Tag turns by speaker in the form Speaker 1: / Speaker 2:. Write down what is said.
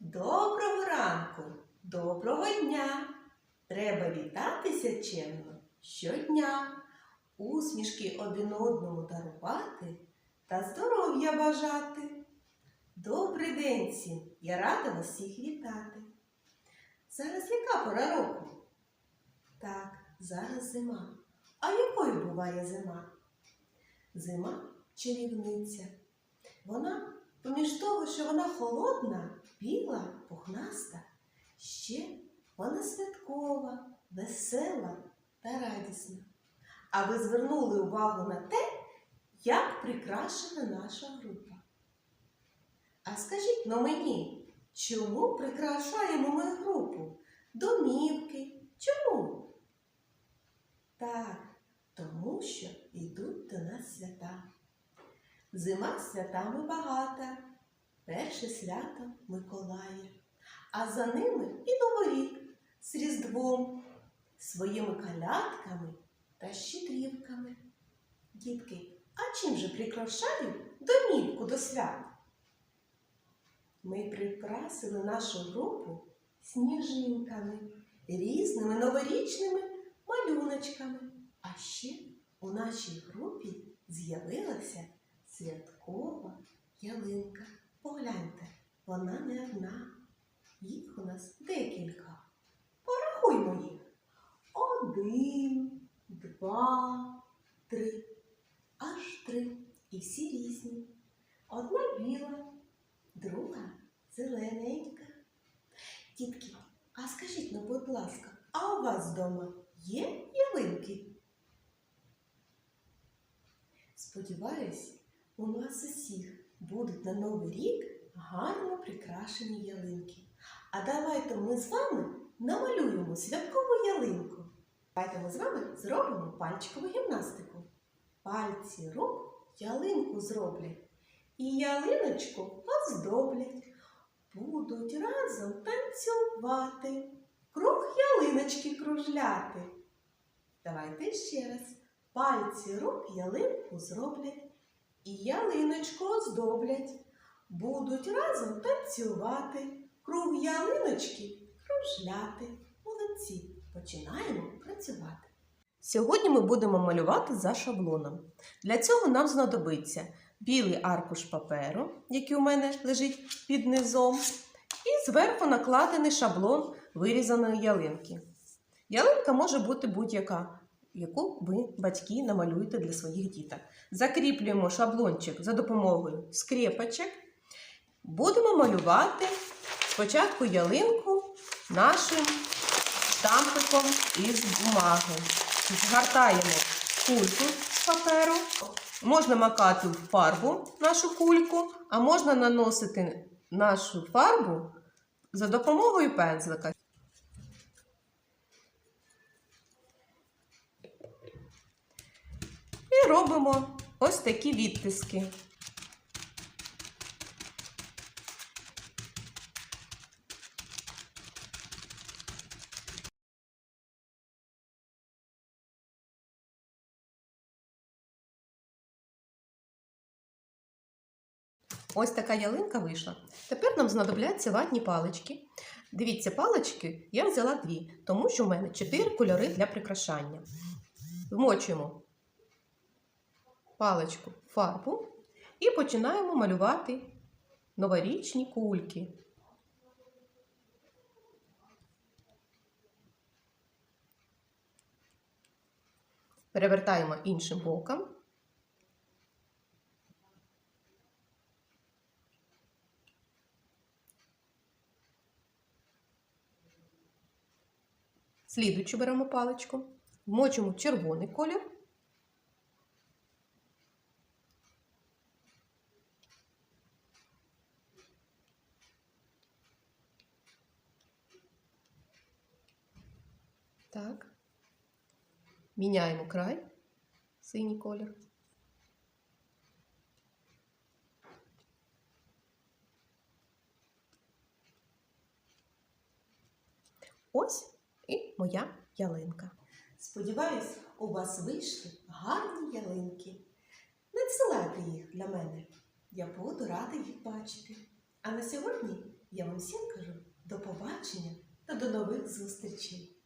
Speaker 1: Доброго ранку, доброго дня. Треба вітатися чемно щодня, усмішки один одному дарувати та здоров'я бажати. Добрий день всім! Я рада вас всіх вітати. Зараз яка пора року? Так, зараз зима. А якою буває зима? Зима чарівниця. Вона, поміж того, що вона холодна, біла, пухнаста, ще вона святкова, весела та радісна. А ви звернули увагу на те, як прикрашена наша група. А скажіть но мені, чому прикрашаємо ми групу? Домівки? Чому? Так, тому що йдуть. Зима святами багата. Перше свято Миколая, а за ними і Новий рік з Різдвом, своїми калядками та щедрівками. Дітки, а чим же прикрашають домівку до свят? Ми прикрасили нашу групу сніжинками, різними новорічними малюночками. А ще у нашій групі з'явилася святкова ялинка. Погляньте, вона не одна. Їх у нас декілька. Порахуймо їх. Один, два, три. Аж три. І всі різні. Одна біла, друга зелененька. Дітки, а скажіть, ну, будь ласка, а у вас вдома є ялинки? Сподіваюсь, у нас усіх будуть на Новий рік гарно прикрашені ялинки. А давайте ми з вами намалюємо святкову ялинку. Давайте ми з вами зробимо пальчикову гімнастику. Пальці рук ялинку зроблять і ялиночку оздоблять. Будуть разом танцювати, круг ялиночки кружляти. Давайте ще раз. Пальці рук ялинку зроблять і ялиночку оздоблять. Будуть разом танцювати, круг ялиночки кружляти. Молодці. Починаємо працювати. Сьогодні ми будемо малювати за шаблоном. Для цього нам знадобиться білий аркуш паперу, який у мене лежить під низом, і зверху накладений шаблон вирізаної ялинки. Ялинка може бути будь-яка, яку ви, батьки, намалюєте для своїх діток. Закріплюємо шаблончик за допомогою скрепочок. Будемо малювати спочатку ялинку нашим штампиком із бумаги. Згортаємо кульку з паперу. Можна макати в фарбу нашу кульку, а можна наносити нашу фарбу за допомогою пензлика. Робимо ось такі відтиски. Ось така ялинка вийшла. Тепер нам знадобляться ватні палички. Дивіться, палички я взяла дві, тому що в мене чотири кольори для прикрашання. Вмочуємо паличку фарбу і починаємо малювати новорічні кульки. Перевертаємо іншим боком. Слідуючу беремо паличку, вмочимо червоний колір. Так. Міняємо край, синій колір. Ось і моя ялинка. Сподіваюсь, у вас вийшли гарні ялинки. Надсилайте їх для мене. Я буду рада їх бачити. А на сьогодні я вам всім кажу до побачення та до нових зустрічей!